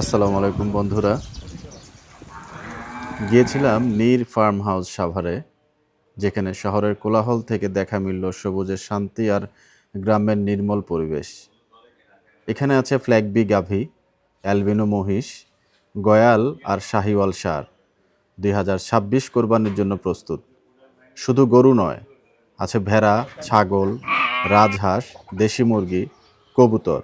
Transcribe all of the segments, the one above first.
আসসালামু আলাইকুম বন্ধুরা। গিয়েছিলাম নীর ফার্ম হাউস সাভারে, যেখানে শহরের কোলাহল থেকে দেখা মিলল সবুজের শান্তি আর গ্রামের নির্মল পরিবেশ। এখানে আছে ফ্ল্যাগবি গাভী অ্যালবিনো মহিষ গয়াল আর শাহিওয়াল সার দুই হাজার ছাব্বিশ কোরবানির জন্য প্রস্তুত। শুধু গরু নয়, আছে ভেড়া, ছাগল, রাজহাঁস, দেশি মুরগি, কবুতর।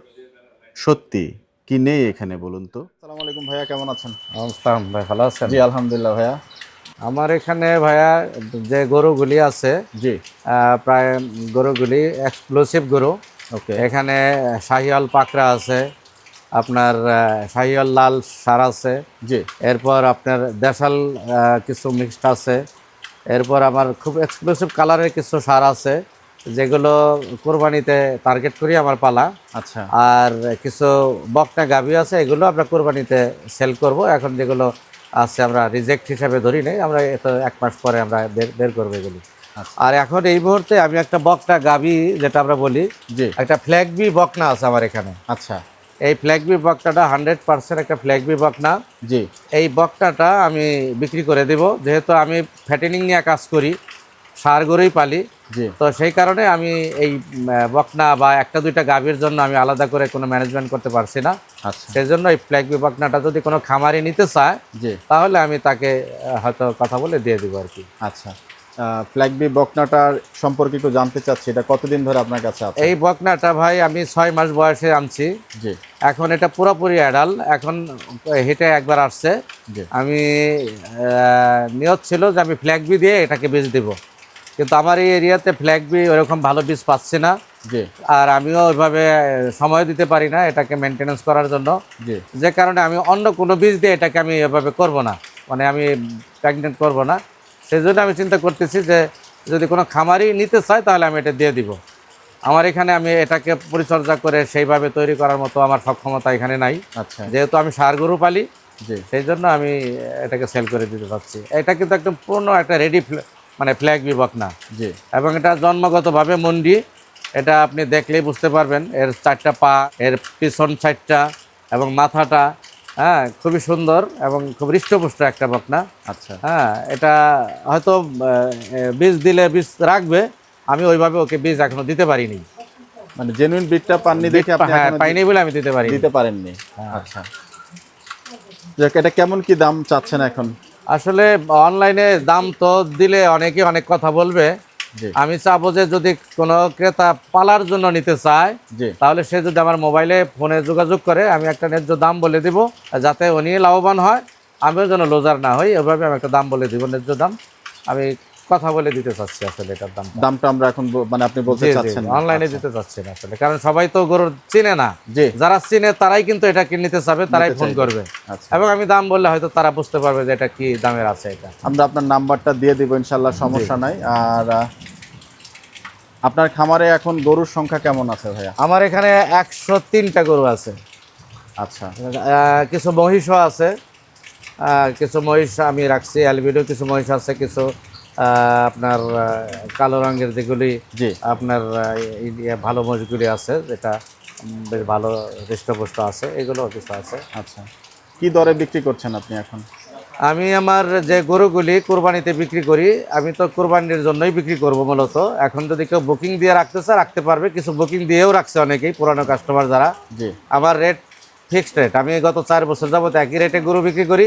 সত্যি কি নেই এখানে বলুন তো? আসসালামু আলাইকুম ভাইয়া কেমন আছেন? নমস্কার ভাই ভালো আছেন? জি আলহামদুলিল্লাহ ভাইয়া। আমার এখানে ভাইয়া যে গরুগুলি আছে জি। প্রায় গরুগুলি এক্সক্লুসিভ গরু। ওকে। এখানে শাহিয়াল পাকড়া আছে আপনার শাহিয়াল লাল সার আছে জি। এরপর আপনার দেশাল কিছু মিক্সড আছে এরপর আমার খুব এক্সক্লুসিভ কালারের কিছু সার আছে। যেগুলো কোরবানিতে টার্গেট করি আমার পালা। আচ্ছা। আর কিছু বকনা গাভি আছে এগুলো আমরা কোরবানিতে সেল করব। এখন যেগুলো আছে আমরা রিজেক্ট হিসাবে ধরি নেই আমরা তো এক মাস পরে আমরা বের বের করব এগুলি। আচ্ছা। আর এখন এই মুহূর্তে আমি একটা বকনা গাভি যেটা আমরা বলি জি। একটা ফ্ল্যাগ বি বকনা আছে আমার এখানে। আচ্ছা। এই ফ্ল্যাগ বি বকনাটা হান্ড্রেড পার্সেন্ট একটা ফ্ল্যাগ বি বকনা। জি। এই বকনাটা আমি বিক্রি করে দেব। যেহেতু আমি ফ্যাটেনিং নিয়ে কাজ করি সার গরুই পালি। তো সেই কারণে আমি এই বকনা বা একটা দুইটা গাভীর জন্য আমি আলাদা করে কোনো ম্যানেজমেন্ট করতে পারছি না। আচ্ছা। সেই জন্য এই ফ্ল্যাগ বকনাটা যদি কোনো খামারি নিতে চায় তাহলে আমি তাকে হয়তো কথা বলে দিয়ে দিব আর কি। আচ্ছা। ফ্ল্যাগ বি বকনাটার সম্পর্কে একটু জানতে চাচ্ছি এটা কতদিন ধরে আপনার কাছে আছে? এই বকনাটা ভাই আমি ছয় মাস বয়সে আনছি। জি। এখন এটা পুরোপুরি অ্যাডাল এখন হেঁটে একবার আসছে। আমি নিয়ত ছিল যে আমি ফ্ল্যাগ বি দিয়ে এটাকে বীজ দিব। কিন্তু আমার এই এরিয়াতে ফ্ল্যাগ বি ওরকম ভালো বীজ পাচ্ছি না। জি। আর আমিও ওইভাবে সময় দিতে পারি না এটাকে মেনটেনেন্স করার জন্য। জি। যে কারণে আমি অন্য কোনো বীজ দিয়ে এটাকে আমি এভাবে করব না। মানে আমি প্রেগনেন্ট করব না। সেই জন্য আমি চিন্তা করতেছি যে যদি কোনো খামারি নিতে চায় তাহলে আমি এটা দিয়ে দিব। আমার এখানে আমি এটাকে পরিচর্যা করে সেইভাবে তৈরি করার মতো আমার সক্ষমতা এখানে নাই। আচ্ছা। যেহেতু আমি সার গরু পালি জি। সেই জন্য আমি এটাকে সেল করে দিতে পারছি এটা কিন্তু একদম পূর্ণ একটা রেডি মানে ফ্ল্যাগ বিভাগ না। জি। এবং এটা জন্মগতভাবে মন্ডি এটা আপনি দেখলেই বুঝতে পারবেন এর চারটা পা এর পিছন সাইডটা এবং মাথাটা হ্যাঁ খুবই সুন্দর এবং খুব হৃষ্টপুষ্ট একটা বকনা। আচ্ছা। হ্যাঁ এটা হয়তো বীজ দিলে বীজ রাখবে আমি ওইভাবে ওকে বীজ এখনও দিতে পারিনি। মানে জেনুইন বিটটা পাননি দেখে আপনি হ্যাঁ পাইনি বলে আমি দিতে পারি দিতে পারেননি। আচ্ছা। যাক এটা কেমন কি দাম চাচ্ছেন এখন? আসলে অনলাইনে দাম তো দিলে অনেকে অনেক কথা বলবে। আমি চাবো যে যদি কোনো ক্রেতা পালার জন্য নিতে চায় তাহলে সে যদি আমার মোবাইলে ফোনে যোগাযোগ করে আমি একটা ন্যায্য দাম বলে দিব যাতে উনি লাভবান হয়। আমিও যেন লোজার না হই এভাবে আমি একটা দাম বলে দিব ন্যায্য দাম। আমি কথা বলে দিতে চাচ্ছি আসলে এটার দাম দামটা আমরা এখন মানে আপনি বলতে চাচ্ছেন অনলাইনে দিতে চাচ্ছি না আসলে। কারণ সবাই তো গরু চিনে না। যারা চিনে তারাই কিন্তু এটা কি নিতে চাবে তারাই ফোন করবে। আচ্ছা। এবং আমি দাম বললে হয়তো তারা বুঝতে পারবে যে এটা কি দামের আছে এটা। আমরা আপনার নাম্বারটা দিয়ে দিব ইনশাল্লাহ সমস্যা নাই। আর আপনার খামারে এখন গরুর সংখ্যা কেমন আছে ভাইয়া? আমার এখানে একশো তিনটা গরু আছে। আচ্ছা। কিছু মহিষও আছে। কিছু মহিষ আমি রাখছি অ্যালবিডো কিছু মহিষ আছে কিছু আপনার কালো রঙের যেগুলি জি। আপনার ভালো মহিষগুলি আছে যেটা বেশ ভালো হৃষ্টপুষ্ট আছে এগুলো কিছু আছে। আচ্ছা। কি দরে বিক্রি করছেন আপনি এখন? আমি আমার যে গরুগুলি কোরবানিতে বিক্রি করি আমি তো কোরবানির জন্যই বিক্রি করব মূলত। এখন যদি কেউ বুকিং দিয়ে রাখতে চায় রাখতে পারবে। কিছু বুকিং দিয়েও রাখছে অনেকেই পুরানো কাস্টমার যারা। জি। আমার রেট ফিক্সড রেট। আমি গত চার বছর যাবত একই রেটে গরু বিক্রি করি।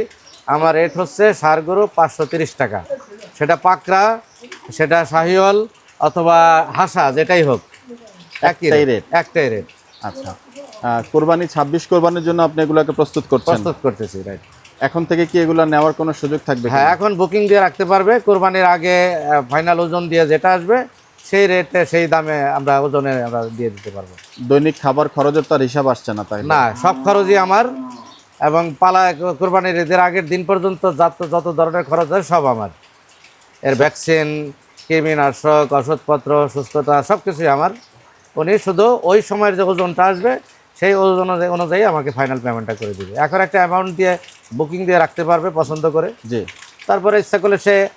আমার রেট হচ্ছে সার গরু পাঁচশো তিরিশ টাকা। সেটা পাকড়া সেটা শাহিওয়াল অথবা হাসা যেটাই হোক। একটাই রেট একটাই রেট আচ্ছা। কোরবানি ছাব্বিশ কোরবানির জন্য আপনি এগুলোকে প্রস্তুত করছেন? প্রস্তুত করতেছি রাইট এখন থেকে কি এগুলো নেওয়ার কোনো সুযোগ থাকবে হ্যাঁ এখন বুকিং দিয়ে রাখতে পারবে। কোরবানির আগে ফাইনাল ওজন দিয়ে যেটা আসবে সেই রেটে সেই দামে আমরা ওজনে আমরা দিয়ে দিতে পারব। দৈনিক খাবার খরচের তার হিসাব আসছে না তাই না? সব খরচই আমার এবং পালা কোরবানির ঈদের আগের দিন পর্যন্ত যত যত ধরনের খরচ হয় সব আমার। এর ভ্যাকসিন কৃমিনাশক ওষুধপত্র সুস্থতা সব কিছুই আমার। উনি শুধু ওই সময়ের যে ওজনটা আসবে সেই ওজন অনুযায়ী- অনুযায়ী আমাকে ফাইনাল পেমেন্টটা করে দিবে। এখন একটা অ্যামাউন্ট দিয়ে বুকিং দিয়ে রাখতে পারবে পছন্দ করে। জি। তারপরে ইচ্ছা করলে সে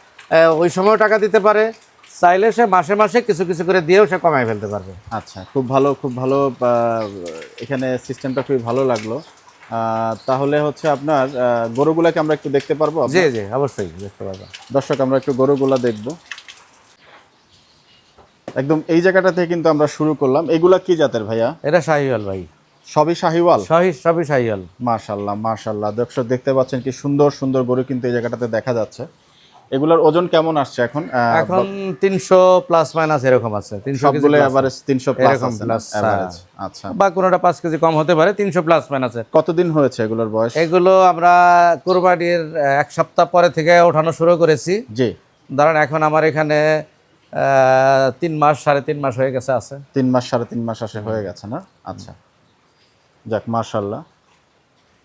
ওই সময়ও টাকা দিতে পারে। চাইলে সে মাসে মাসে কিছু কিছু করে দিয়েও সে কমায় ফেলতে পারবে। আচ্ছা খুব ভালো খুব ভালো এখানে সিস্টেমটা খুবই ভালো লাগল। তাহলে হচ্ছে আপনার গরুগুলাকে আমরা একটু দেখতে পারব? জি জি অবশ্যই দেখতে পারব। দর্শক আমরা একটু গরুগুলা দেখব। একদম এই জায়গাটা থেকে কিন্তু আমরা শুরু করলাম। এগুলা কি জাতের ভাইয়া? এটা শাহিওয়াল ভাই। সবই শাহিওয়াল? শাহি সবই শাহিওয়াল। মাশাল্লাহ মাশাল্লাহ। দর্শক দেখতে পাচ্ছেন কি সুন্দর সুন্দর গরু কিন্তু এই জায়গাটাতে দেখা যাচ্ছে। এগুলোর ওজন কেমন আসছে এখন? এখন তিনশো প্লাস মাইনাস এরকম আছে। তিনশো কেজি সবগুলো plus এভারেজ তিনশো প্লাস এরকম plus, আচ্ছা। বা কোনোটা পাঁচ কেজি কম হতে পারে তিনশো প্লাস মাইনাসে কতদিন হয়েছে এগুলোর বয়স? এগুলো আমরা কোরবানির এক সপ্তাহ পরে থেকে ওঠানো শুরু করেছি। জি। ধরেন এখন আমার এখানে তিন মাস সাড়ে তিন মাস হয়ে গেছে আছে। তিন মাস সাড়ে তিন মাস আসে হয়ে গেছে না? আচ্ছা। যাক মাশাল্লাহ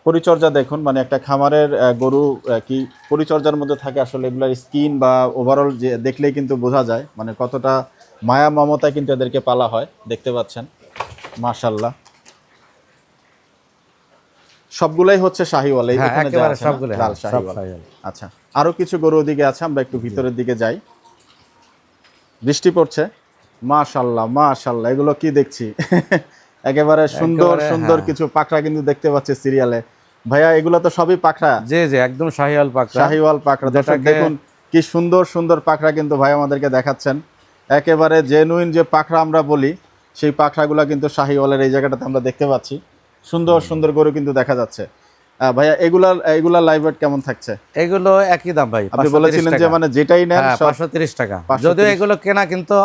পরিচর্যা দেখুন মানে একটা খামারের গরু কি পরিচর্যার মধ্যে থাকে আসলে এগুলোর স্কিন বা ওভারঅল যে দেখলেই কিন্তু বোঝা যায় মানে কতটা মায়া মমতা কিন্তু এদেরকে পালা হয় দেখতে পাচ্ছেন মাশাল্লাহ সবগুলাই হচ্ছে শাহিওয়াল হ্যাঁ, লাল হ্যাঁ, শাহিওয়াল। আচ্ছা আরও কিছু গরু ওদিকে আছে আমরা একটু ভিতরের দিকে যাই। বৃষ্টি পড়ছে মাশাল্লাহ মাশাল্লাহ এগুলো কি দেখছি? একেবারে সুন্দর সুন্দর হ্যাঁ। কিছু পাখরা কিন্তু দেখতে পাচ্ছি সিরিয়ালে। ভাইয়া এগুলো তো সবই পাখরা? জি জি একদম শাহিওয়াল পাকড়া শাহিওয়াল পাখরা। দর্শক দেখুন কি সুন্দর সুন্দর পাখরা কিন্তু ভাই আমাদেরকে দেখাচ্ছেন। একেবারে জেনুইন যে পাখরা আমরা বলি সেই পাখরাগুলো কিন্তু শাহিওয়ালের এই জায়গাটাতে আমরা দেখতে পাচ্ছি। সুন্দর সুন্দর গরু কিন্তু দেখা যাচ্ছে। ভাইয়া এগুলা এগুলা লাইভ ওয়েট কেমন থাকছে? এগুলো একই দাম ভাই আপনি বলেছিলেন যে মানে যেটাই নেন হ্যাঁ সব পাঁচশো তিরিশ টাকা। যদিও এগুলো কেনা কিন্তু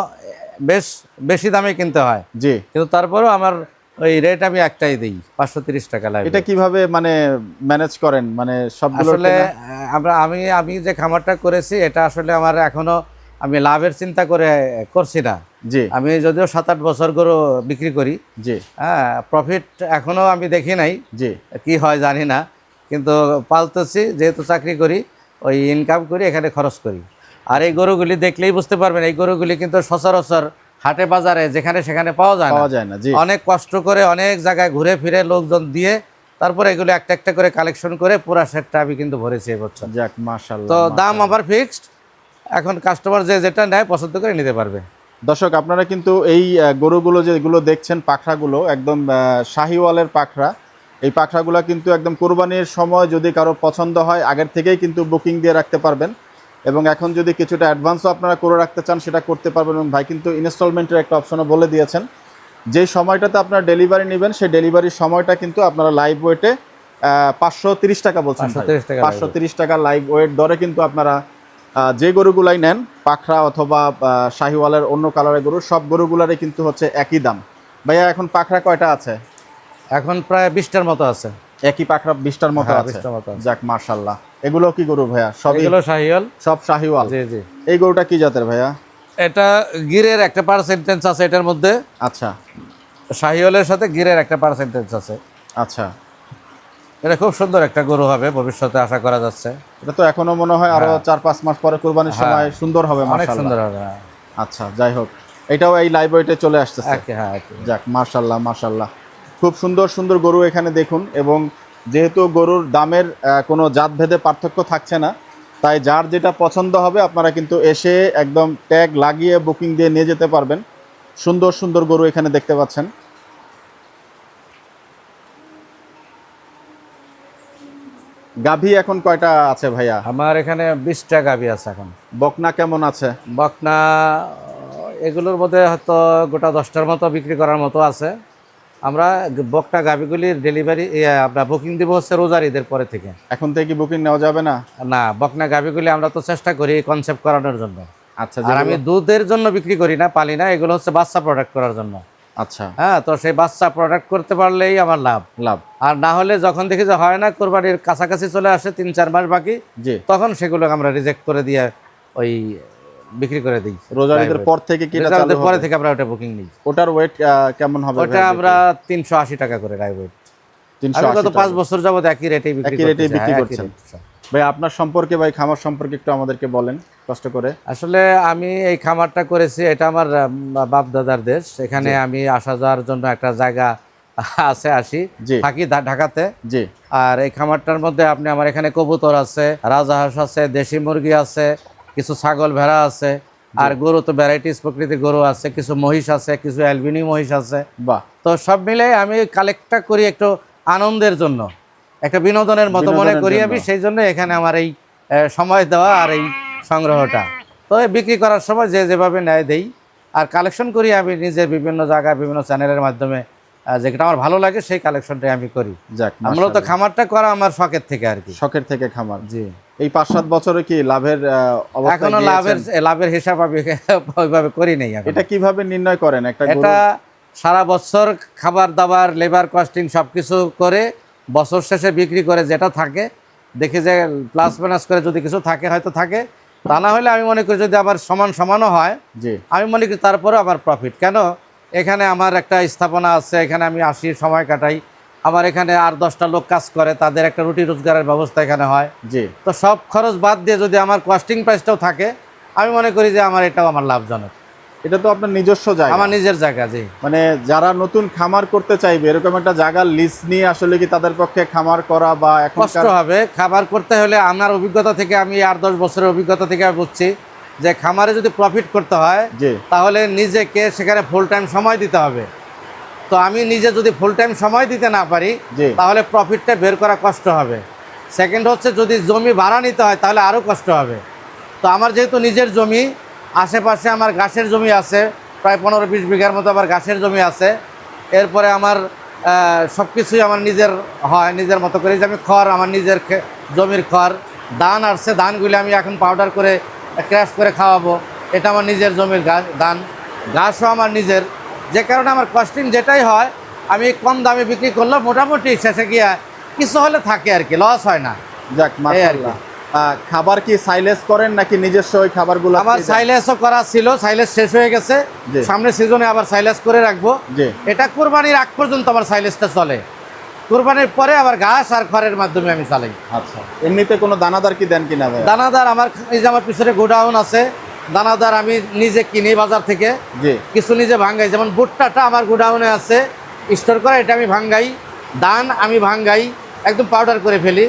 বেশ বেশি দামে কিনতে হয়। জি। কিন্তু তারপরেও আমার ওই রেট আমি একটাই দিই পাঁচশো তিরিশ টাকা লাগে এটা কীভাবে মানে ম্যানেজ করেন? মানে সব আসলে আমরা আমি আমি যে খামারটা করেছি এটা আসলে আমার এখনও আমি লাভের চিন্তা করে করছি না। জি। আমি যদিও সাত আট বছর গরু বিক্রি করি। জি। হ্যাঁ প্রফিট এখনও আমি দেখি নাই। জি। কি হয় জানি না। কিন্তু পালতেছি যেহেতু চাকরি করি ওই ইনকাম করি এখানে খরচ করি। আর এই গরুগুলি দেখলেই বুঝতে পারবেন এই গরুগুলি কিন্তু সচরাচর হাটে বাজারে যেখানে সেখানে পাওয়া যায় না। পাওয়া যায় না জি। অনেক কষ্ট করে অনেক জায়গায় ঘুরে ফিরে লোকজন দিয়ে তারপরে এগুলো একটা একটা করে কালেকশন করে পুরা সেটটা আমি কিন্তু ভরেছি এবছর যাক মাশাআল্লাহ তো দাম আবার ফিক্সড এখন কাস্টমার যে যেটা নেয় পছন্দ করে নিতে পারবে। দর্শক আপনারা কিন্তু এই গরুগুলো যেগুলো দেখছেন পাখরাগুলো একদম শাহিওয়ালের পাখরা এই পাখরাগুলো কিন্তু একদম কোরবানির সময় যদি কারও পছন্দ হয় আগের থেকেই কিন্তু বুকিং দিয়ে রাখতে পারবেন। এবং এখন যদি কিছুটা অ্যাডভান্সও আপনারা করে রাখতে চান সেটা করতে পারবেন এবং ভাই কিন্তু ইনস্টলমেন্টের একটা অপশনও বলে দিয়েছেন। যে সময়টাতে আপনারা ডেলিভারি নেবেন সেই ডেলিভারির সময়টা কিন্তু আপনারা লাইভ ওয়েটে পাঁচশো তিরিশ টাকা বলছেন পাঁচশো তিরিশ টাকা লাইভ ওয়েট দরে কিন্তু আপনারা যে গরুগুলাই নেন পাখরা অথবা শাহিওয়ালের অন্য কালারের গরু সব গরুগুলারই কিন্তু হচ্ছে একই দাম। ভাইয়া এখন পাখরা কয়টা আছে? এখন প্রায় বিশটার মতো আছে। একই পাখরা বিশটার মতো হ্যাঁ, আছে। 20টার মতো আছে। যাক মার্শাল্লাহ এগুলো কি গরু ভাইয়া? সবই এগুলো শাহিওয়াল। সব শাহিওয়াল? জি জি। এই গরুটা কি জাতের ভাইয়া? এটা গিরের একটা পার্সেন্টেজ আছে এটার মধ্যে। আচ্ছা। শাহিওয়ালের সাথে গিরের একটা পার্সেন্টেজ আছে। আচ্ছা। এটা খুব সুন্দর একটা গরু হবে ভবিষ্যতে আশা করা যাচ্ছে। এটা তো এখনও মনে হয় আরও চার পাঁচ মাস পরে কুরবানির সময় সুন্দর হবে হ্যাঁ। অনেক সুন্দর হবে হ্যাঁ। আচ্ছা যাই হোক। এটাও এই ওয়েটে চলে আসতেছে। হ্যাঁ যাক মার্শাল্লাহ মার্শাল্লাহ খুব সুন্দর সুন্দর গরু এখানে দেখুন এবং যেহেতু গরুর দামের কোনো জাতভেদে পার্থক্য থাকছে না তাই যার যেটা পছন্দ হবে আপনারা কিন্তু এসে একদম ট্যাগ লাগিয়ে বুকিং দিয়ে নিয়ে যেতে পারবেন। সুন্দর সুন্দর গরু এখানে দেখতে পাচ্ছেন। গাভী এখন কয়টা আছে ভাইয়া? আমার এখানে বিশটা গাভি আছে এখন। বকনা কেমন আছে? বকনা এগুলোর মধ্যে হয়তো গোটা দশটার মতো বিক্রি করার মতো আছে। আমরা বকনা গাভিগুলির ডেলিভারি আমরা বুকিং দিব হচ্ছে রোজার ঈদের পরে থেকে। এখন থেকে কি বুকিং নেওয়া যাবে না? না বকনা গাভিগুলি আমরা তো চেষ্টা করি কনসেপ্ট করানোর জন্য। আচ্ছা আর আমি দুধের জন্য বিক্রি করি না পালি না এগুলো হচ্ছে বাচ্চা প্রোডাক্ট করার জন্য। আচ্ছা। হ্যাঁ তো সেই বাচ্চা প্রোডাক্ট করতে পারলেই আমার লাভ। লাভ। আর না হলে যখন দেখি যে হয় না কোরবানির কাছাকাছি চলে আসে তিন চার মাস বাকি তখন সেগুলো আমরা রিজেক্ট করে দিয়ে ওই বিক্রি করে দিই। রোজার ঈদের পর থেকে কি চালু পরে থেকে আমরা ওটা বুকিং নিই। ওটার ওয়েট কেমন হবে ওটা আমরা তিনশো আশি টাকা করে গাই ওয়েট তিনশো আমি গত পাঁচ বছর যাবত একই রেটেই বিক্রি একই রেটেই করতেছি, বিক্রি করছেন। ভাই আপনার সম্পর্কে ভাই খামার সম্পর্কে একটু আমাদেরকে বলেন কষ্ট করে। আসলে আমি এই খামারটা করেছি এটা আমার বাপ দাদার দেশ। এখানে আমি আসা যাওয়ার জন্য একটা জায়গা আছে আসি। থাকি ঢাকাতে। জি। আর এই খামারটার মধ্যে আপনি আমার এখানে কবুতর আছে রাজাহাঁস আছে দেশি মুরগি আছে কিছু ছাগল ভেড়া আছে আর গরু তো ভ্যারাইটিস প্রকৃতির গরু আছে কিছু মহিষ আছে কিছু অ্যালবিনি মহিষ আছে। বাহ। তো সব মিলে আমি কালেক্টটা করি একটু আনন্দের জন্য। একটা বিনোদনের মতো মনে করি আমি সেই জন্য এখানে আমার এই সময় দেওয়া আর এই সংগ্রহটা। তো বিক্রি করার সময় যে যেভাবে ন্যায় দেই আর কালেকশন করি আমি নিজে বিভিন্ন জায়গায় বিভিন্ন চ্যানেলের মাধ্যমে যেটা আমার ভালো লাগে সেই কালেকশনটাই আমি করি। যাক মূলত খামারটা করা আমার শখের থেকে আর কি। শখের থেকে খামার। জি। এই পাঁচ সাত বছরে কি লাভের এখনও লাভের লাভের হিসাব আমি ওইভাবে করি নেই এটা কীভাবে নির্ণয় করেন একটা এটা সারা বছর খাবার দাবার লেবার কস্টিং সব কিছু করে বছর শেষে বিক্রি করে যেটা থাকে দেখি যে প্লাস মাইনাস করে যদি কিছু থাকে হয়তো থাকে। তা না হলে আমি মনে করি যদি আবার সমান সমানও হয় জি। আমি মনে করি তারপরেও আমার প্রফিট কেন? এখানে আমার একটা স্থাপনা আছে এখানে আমি আসি সময় কাটাই। আমার এখানে আর দশটা লোক কাজ করে তাদের একটা রুটি রোজগারের ব্যবস্থা এখানে হয়। জি। তো সব খরচ বাদ দিয়ে যদি আমার কস্টিং প্রাইসটাও থাকে আমি মনে করি যে আমার এটাও আমার লাভজনক। এটা তো আপনার নিজস্ব জায়গা। আমার নিজের জায়গা জি। মানে যারা নতুন খামার করতে চাইবে এরকম একটা জায়গার লিস্ট নিয়ে আসলে কি তাদের পক্ষে খামার করা বা কষ্ট হবে। খাবার করতে হলে আমার অভিজ্ঞতা থেকে আমি আট দশ বছরের অভিজ্ঞতা থেকে আমি বুঝছি যে খামারে যদি প্রফিট করতে হয় তাহলে নিজেকে সেখানে ফুল টাইম সময় দিতে হবে। তো আমি নিজে যদি ফুল টাইম সময় দিতে না পারি তাহলে প্রফিটটা বের করা কষ্ট হবে। সেকেন্ড হচ্ছে যদি জমি ভাড়া নিতে হয় তাহলে আরও কষ্ট হবে। তো আমার যেহেতু নিজের জমি আশেপাশে আমার ঘাসের জমি আছে প্রায় পনেরো বিশ বিঘার মতো আবার ঘাসের জমি আছে। এরপরে আমার সব কিছুই আমার নিজের হয় নিজের মতো করে। যে আমি খড় আমার নিজের জমির খড় ধান আসছে ধানগুলি আমি এখন পাউডার করে ক্র্যাশ করে খাওয়াবো। এটা আমার নিজের জমির গাছ ধান। ঘাসও আমার নিজের। যে কারণে আমার কস্টিং যেটাই হয় আমি কম দামে বিক্রি করলে মোটামুটি শেষে গিয়ে কিছু হলে থাকে আর কি লস হয় না। যাক। মাশাআল্লাহ। খাবার কি সাইলেস করেন নাকি নিজস্ব ওই খাবারগুলো আমার সাইলেসও করা ছিল সাইলেস শেষ হয়ে গেছে। জি। সামনের সিজনে আবার সাইলেস করে রাখব। এটা কোরবানির আগ পর্যন্ত আমার সাইলেসটা চলে। কোরবানির পরে আবার ঘাস আর খড়ের মাধ্যমে আমি চালাই। আচ্ছা। এমনিতে কোনো দানাদার কি দেন কিনা দানাদার আমার এই যে আমার পিছনে গোডাউন আছে দানাদার আমি নিজে কিনি বাজার থেকে। কিছু নিজে ভাঙ্গাই যেমন ভুট্টাটা আমার গোডাউনে আছে। স্টোর করা এটা আমি ভাঙ্গাই। ধান আমি ভাঙ্গাই একদম পাউডার করে ফেলি।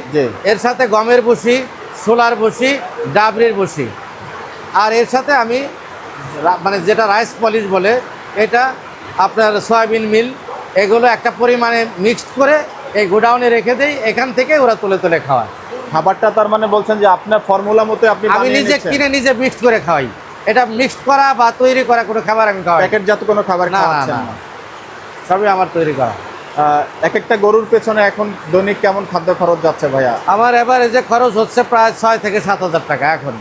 এর সাথে গমের বসি সোলার বসি ডাবরির বসি। আর এর সাথে আমি মানে যেটা রাইস পলিশ বলে এটা আপনার সয়াবিন মিল এগুলো একটা পরিমাণে মিক্সড করে এই গোডাউনে রেখে দেই এখান থেকে ওরা তুলে তুলে খাওয়ায়। খাবারটা তার মানে বলছেন যে আপনার ফর্মুলা মতো আপনি আমি নিজে কিনে নিজে মিক্সড করে খাওয়াই। এটা মিক্সড করা বা তৈরি করা কোনো খাবার আমি খাওয়াই। প্যাকেটজাত কোনো খাবার না না সবই আমার তৈরি করা। এক একটা গরুর পেছনে এখন দৈনিক কেমন খাদ্য খরচ যাচ্ছে ভাইয়া? আমার এভারেজে খরচ হচ্ছে প্রায় ছয় থেকে সাত হাজার টাকা এখন।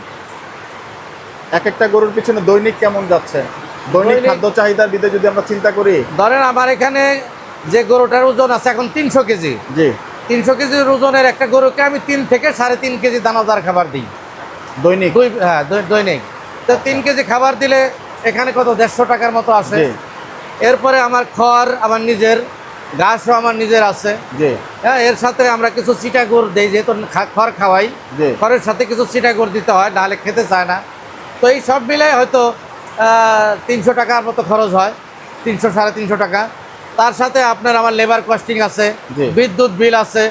এক একটা গরুর পিছনে দৈনিক কেমন যাচ্ছে? দৈনিক দৈনিক- খাদ্য চাহিদার দিতে যদি আমরা চিন্তা করি। ধরেন আমার এখানে যে গরুটার ওজন আছে এখন তিনশো কেজি। জি। তিনশো কেজির ওজনের একটা গরুকে আমি তিন থেকে সাড়ে তিন কেজি দানাদার খাবার দিই। দৈনিক? দুই হ্যাঁ দৈনিক। তো তিন কেজি খাবার দিলে এখানে কত দেড়শো টাকার মতো আসে এরপরে আমার খড় আমার নিজের ঘাসও আমার নিজের আছে। হ্যাঁ এর সাথে আমরা কিছু চিটা গুড় দিই যেহেতু খড় খাওয়াই। খড়ের সাথে কিছু চিটা গুড় দিতে হয় নাহলে খেতে চায় না। তো এই সব মিলে হয়তো তিনশো টাকার মতো খরচ হয়। তিনশো সাড়ে তিনশো টাকা। তার সাথে আপনার আমার লেবার কস্টিং আছে বিদ্যুৎ বিল আছে।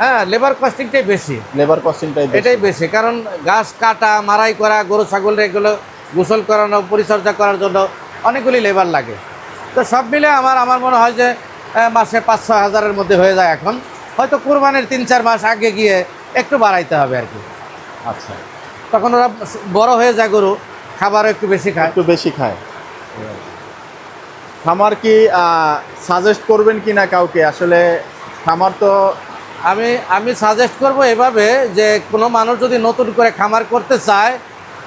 হ্যাঁ লেবার কস্টিংটাই বেশি। লেবার কস্টিংটাই এটাই বেশি কারণ গাছ কাটা মারাই করা গরু ছাগল এগুলো গোসল করানো পরিচর্যা করার জন্য অনেকগুলি লেবার লাগে। তো সব মিলে আমার আমার মনে হয় যে মাসে পাঁচ ছয় হাজারের মধ্যে হয়ে যায় এখন। হয়তো কোরবানির তিন চার মাস আগে গিয়ে একটু বাড়াইতে হবে আর কি। আচ্ছা। তখন ওরা বড় হয়ে যায় গরু খাবারও একটু বেশি খায়। একটু বেশি খায়। খামার কি সাজেস্ট করবেন কি না কাউকে? আসলে খামার তো আমি আমি সাজেস্ট করব এভাবে যে কোনো মানুষ যদি নতুন করে খামার করতে চায়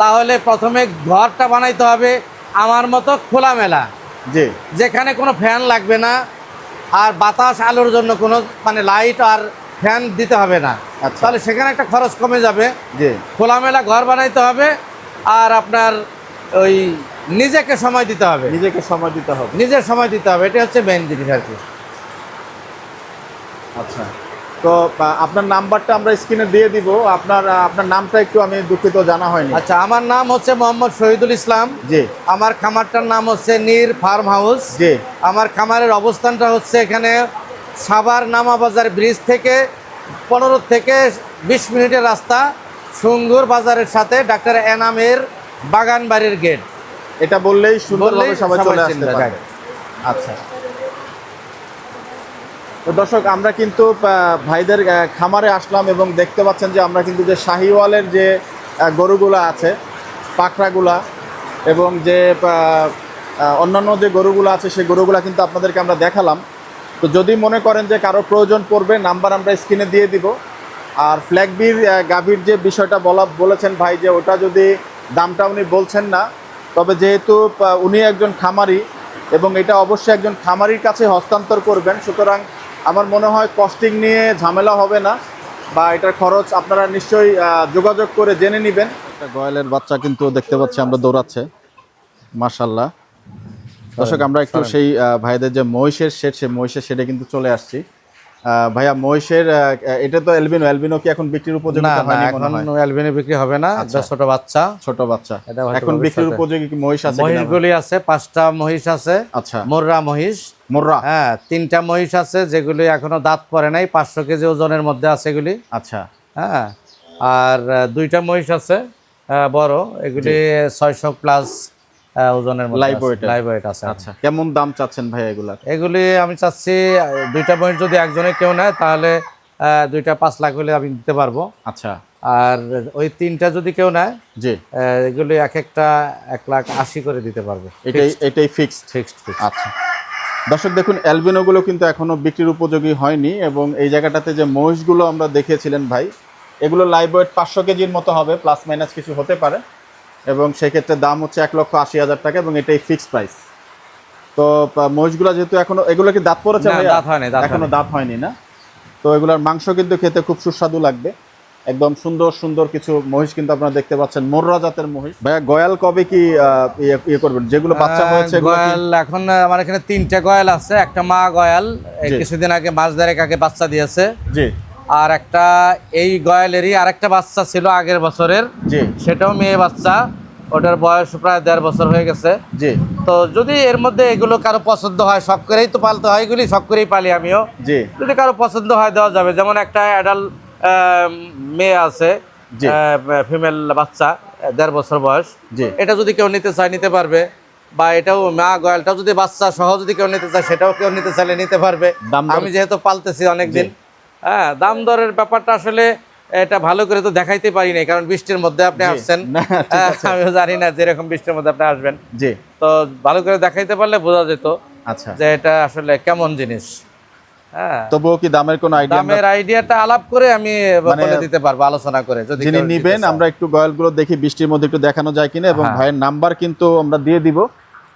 তাহলে প্রথমে ঘরটা বানাইতে হবে আমার মতো খোলামেলা। জি। যেখানে কোনো ফ্যান লাগবে না আর বাতাস আলোর জন্য কোনো মানে লাইট আর ফ্যান দিতে হবে না। আচ্ছা। তাহলে সেখানে একটা খরচ কমে যাবে। জি। খোলামেলা ঘর বানাইতে হবে আর আপনার ওই নিজেকে সময় দিতে হবে। নিজেকে সময় দিতে হবে। নিজের সময় দিতে হবে এটা হচ্ছে মেন জিনিস আর কি। আচ্ছা তো আপনার নাম্বারটা আমরা স্ক্রিনে দিয়ে দিব। আপনার আপনার নামটা একটু আমি দুঃখিত জানা হয়নি। আচ্ছা আমার নাম হচ্ছে মোহাম্মদ শহীদুল ইসলাম। জি। আমার খামারটার নাম হচ্ছে নীর ফার্ম হাউস জি। আমার খামারের অবস্থানটা হচ্ছে এখানে সাভার নামাবাজার ব্রিজ থেকে পনেরো থেকে বিশ মিনিটের রাস্তা সুঙ্গুর বাজারের সাথে ডাক্তার এনামের বাগান বাড়ির গেট এটা বললেই সুন্দরভাবে সবাই চলে আসতে পারবে। আচ্ছা। তো দর্শক আমরা কিন্তু ভাইদের খামারে আসলাম এবং দেখতে পাচ্ছেন যে আমরা কিন্তু যে শাহিওয়ালের যে গরুগুলা আছে পাখরাগুলা এবং যে অন্যান্য যে গরুগুলো আছে সেই গরুগুলা কিন্তু আপনাদেরকে আমরা দেখালাম। তো যদি মনে করেন যে কারও প্রয়োজন পড়বে নাম্বার আমরা স্ক্রিনে দিয়ে দিব। আর ফ্ল্যাগবির গাভীর যে বিষয়টা বলা বলেছেন ভাই যে ওটা যদি দামটা উনি বলছেন না তবে যেহেতু উনি একজন খামারি এবং এটা অবশ্যই একজন খামারির কাছে হস্তান্তর করবেন সুতরাং আমার মনে হয় কস্টিং নিয়ে ঝামেলা হবে না বা এটার খরচ আপনারা নিশ্চয়ই যোগাযোগ করে জেনে নেবেন। একটা গয়ালের বাচ্চা কিন্তু দেখতে পাচ্ছি আমরা দৌড়াচ্ছে মাশাল্লাহ দর্শক আমরা একটু সেই ভাইদের যে মহিষের শেড সে মহিষের শেডে কিন্তু চলে আসছি। ভাইয়া মহিষের এটা তো এলবিনো এলবিনো কি এখন বিক্রির উপযোগী না না এখন? অ্যালবিনে বিক্রি হবে না আচ্ছা। এটা ছোট বাচ্চা। ছোট বাচ্চা। এখন বিক্রির উপযোগী কি মহিষ আছে? মহিষগুলি আছে পাঁচটা মহিষ আছে আচ্ছা। মোররা মহিষ। মোররা? হ্যাঁ তিনটা মহিষ আছে যেগুলি এখনও দাঁত পড়ে নাই পাঁচশো কেজি ওজনের মধ্যে আছে এগুলি। আচ্ছা। হ্যাঁ আর দুইটা মহিষ আছে বড় এগুলি ছয়শো প্লাস ওজনের লাইভ ওয়েট আছে। আচ্ছা কেমন দাম চাচ্ছেন ভাই এগুলার এগুলি আমি চাচ্ছি দুইটা মহিষ যদি একজনে কেউ নেয় তাহলে দুইটা পাঁচ লাখ হলে আমি দিতে পারব। আচ্ছা। আর ওই তিনটা যদি কেউ নেয় জি। এগুলি এক একটা এক লাখ আশি করে দিতে পারব। এটাই এটাই ফিক্সড ফিক্সড আচ্ছা। দর্শক দেখুন অ্যালবিনোগুলো কিন্তু এখনও বিক্রির উপযোগী হয়নি এবং এই জায়গাটাতে যে মহিষগুলো আমরা দেখিয়েছিলেন ভাই এগুলো লাইভ ওয়েট পাঁচশো কেজির মতো হবে প্লাস মাইনাস কিছু হতে পারে। এবং সেক্ষেত্রে দাম হচ্ছে এক লক্ষ আশি হাজার টাকা এবং এটাই ফিক্সড প্রাইস তো মহিষগুলো যেহেতু এখনও এগুলো কি দাঁত পড়েছে দাঁত হয়নি, এখনও দাঁত হয়নি না? তো এগুলোর মাংস কিন্তু খেতে খুব সুস্বাদু লাগবে। একদম সুন্দর সুন্দর কিছু মহিষ কিন্তু আপনারা দেখতে পাচ্ছেন মোররা জাতের মহিষ। ভাইয়া গয়াল কবে কি ইয়ে ইয়ে করবেন? যেগুলো বাচ্চা হয়েছে গয়াল এখন আমার এখানে তিনটা গয়াল আছে একটা মা গয়াল। কিছুদিন আগে মাছ দেড়েক আগে বাচ্চা দিয়েছে। জি। আর একটা এই গয়ালেরই আরেকটা বাচ্চা ছিল আগের বছরের জি। সেটাও মেয়ে বাচ্চা। ওটার বয়স প্রায় দেড় বছর হয়ে গেছে। জি। তো যদি এর মধ্যে এগুলো কারও পছন্দ হয় শখ করেই তো পালতে হয় এগুলি শখ করেই পালি আমিও। জি। যদি কারও পছন্দ হয় দেওয়া যাবে। যেমন একটা অ্যাডাল্ট মেয়ে আছে। ফিমেল বাচ্চা দেড় বছর বয়স। জি। এটা যদি কেউ নিতে চায় নিতে পারবে। বা এটাও মা গয়ালটাও যদি বাচ্চা সহ যদি কেউ নিতে চায় সেটাও কেউ নিতে চাইলে নিতে পারবে। আমি যেহেতু পালতেছি অনেকদিন। হ্যাঁ দাম দরের ব্যাপারটা আসলে এটা ভালো করে তো দেখাইতে পারি নাই কারণ বৃষ্টির মধ্যে আপনি আসছেন। আমিও জানি না যেরকম বৃষ্টির মধ্যে আপনি আসবেন। জি। তো ভালো করে দেখাইতে পারলে বোঝা যেত আচ্ছা। যে এটা আসলে কেমন জিনিস। হ্যাঁ। তবুও কি দামের কোনো আইডিয়া দামের আইডিয়াটা আলাপ করে আমি মানে বলে দিতে পারব আলোচনা করে যদি যিনি কেউ নিবেন আমরা একটু গয়ালগুলো দেখি বৃষ্টির মধ্যে একটু দেখানো যায় কিনা এবং হ্যাঁ। ভাইয়ের নাম্বার কিন্তু আমরা দিয়ে দিব।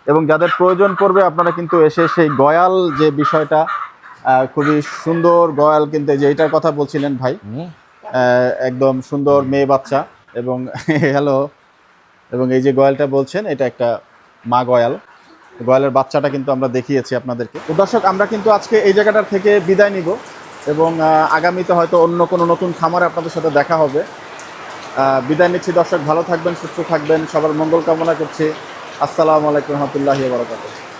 এবং যাদের প্রয়োজন পড়বে আপনারা কিন্তু এসে সেই গয়াল যে বিষয়টা খুবই সুন্দর গয়াল কিন্তু যে এটার কথা বলছিলেন ভাই। একদম সুন্দর মেয়ে বাচ্চা এবং হ্যালো এবং এই যে গয়ালটা বলছেন এটা একটা মা গয়াল। গয়ালের বাচ্চাটা কিন্তু আমরা দেখিয়েছি আপনাদেরকে। তো দর্শক আমরা কিন্তু আজকে এই জায়গাটার থেকে বিদায় নিব এবং আগামীতে হয়তো অন্য কোনো নতুন খামারে আপনাদের সাথে দেখা হবে। বিদায় নিচ্ছি দর্শক ভালো থাকবেন সুস্থ থাকবেন সবার মঙ্গল কামনা করছি। আসসালামু আলাইকুম রহমতুল্লাহি বারকাতুহ।